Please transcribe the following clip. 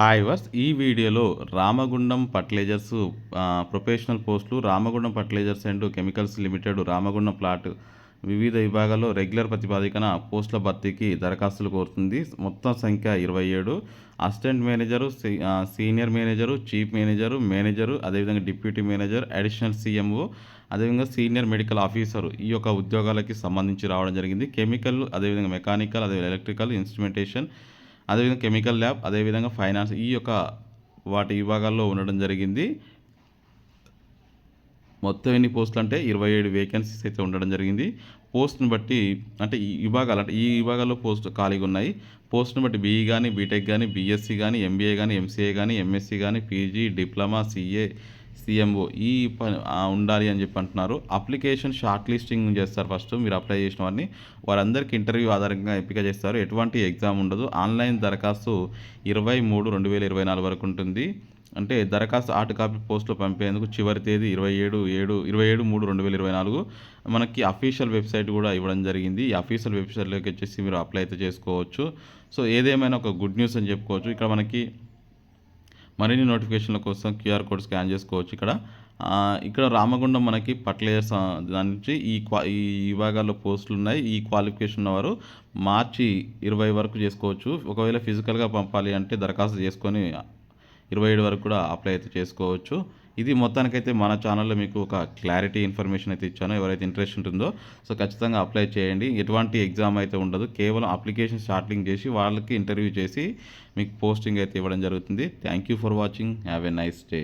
Hi verse ఈ వీడియోలో Ramagundam fertilizers professional పోస్టులు Ramagundam fertilizers and chemicals limited Ramagundam plant వివిధ విభాగాల్లో రెగ్యులర్ ప్రతిపాదికన పోస్టుల భర్తీకి దరఖాస్తులు కోరుతుంది. మొత్తం సంఖ్య ఇరవై ఏడు. Assistant manager senior manager chief manager manager అదేవిధంగా డిప్యూటీ మేనేజర్ అడిషనల్ సీఎంఓ అదేవిధంగా సీనియర్ మెడికల్ ఆఫీసర్ ఈ యొక్క ఉద్యోగాలకి సంబంధించి రావడం జరిగింది. కెమికల్ అదేవిధంగా మెకానికల్ అదేవిధంగా ఎలక్ట్రికల్ ఇన్స్ట్రుమెంటేషన్ అదేవిధంగా కెమికల్ ల్యాబ్ అదేవిధంగా ఫైనాన్స్ ఈ యొక్క వాటి విభాగాల్లో ఉండడం జరిగింది. మొత్తం ఎన్ని పోస్టులు అంటే ఇరవై ఏడు వేకెన్సీస్ అయితే ఉండడం జరిగింది. పోస్ట్ని బట్టి అంటే ఈ విభాగాలు అంటే ఈ విభాగాల్లో పోస్ట్ ఖాళీగా ఉన్నాయి. పోస్ట్ని బట్టి బీఈ కానీ బీటెక్ కానీ బీఎస్సీ కానీ ఎంబీఏ కానీ ఎంసీఏ కానీ ఎంఎస్సీ కానీ పీజీ డిప్లొమా సిఏ సీఎంఓ ఈ ప- ఉండాలి అని చెప్పి అంటున్నారు. అప్లికేషన్ షార్ట్ లిస్టింగ్ చేస్తారు ఫస్ట్. మీరు అప్లై చేసిన వారిని వారందరికీ ఇంటర్వ్యూ ఆధారంగా ఎంపిక చేస్తారు. ఎటువంటి ఎగ్జామ్ ఉండదు. ఆన్లైన్ దరఖాస్తు ఇరవై మూడు రెండు వేల ఇరవై నాలుగు వరకు ఉంటుంది. అంటే దరఖాస్తు హార్డ్ కాపీ పోస్టులో పంపేందుకు చివరి తేదీ ఇరవై ఏడు ఏడు ఇరవై ఏడు మూడు రెండు వేల ఇరవై నాలుగు. మనకి అఫీషియల్ వెబ్సైట్ కూడా ఇవ్వడం జరిగింది. ఈ అఫీషియల్ వెబ్సైట్లోకి వచ్చేసి మీరు అప్లై అయితే చేసుకోవచ్చు. సో ఏదేమైనా ఒక గుడ్ న్యూస్ అని చెప్పుకోవచ్చు. ఇక్కడ మనకి మరిన్ని నోటిఫికేషన్ల కోసం క్యూఆర్ కోడ్ స్కాన్ చేసుకోవచ్చు ఇక్కడ. ఇక్కడ రామగుండం మనకి ఫర్టిలైజర్స్ దాని నుంచి ఈ క్వా ఈ విభాగాల్లో పోస్టులు ఉన్నాయి. ఈ క్వాలిఫికేషన్ ఉన్నవారు మార్చి ఇరవై వరకు చేసుకోవచ్చు. ఒకవేళ ఫిజికల్గా పంపాలి అంటే దరఖాస్తు చేసుకొని ఇరవై ఏడు వరకు కూడా అప్లై అయితే చేసుకోవచ్చు. ఇది మొత్తానికైతే మన ఛానల్లో మీకు ఒక క్లారిటీ ఇన్ఫర్మేషన్ అయితే ఇచ్చాను. ఎవరైతే ఇంట్రెస్ట్ ఉంటుందో సో ఖచ్చితంగా అప్లై చేయండి. ఎటువంటి ఎగ్జామ్ అయితే ఉండదు. కేవలం అప్లికేషన్ స్టార్టింగ్ చేసి వాళ్ళకి ఇంటర్వ్యూ చేసి మీకు పోస్టింగ్ అయితే ఇవ్వడం జరుగుతుంది. Thank you for watching have a nice day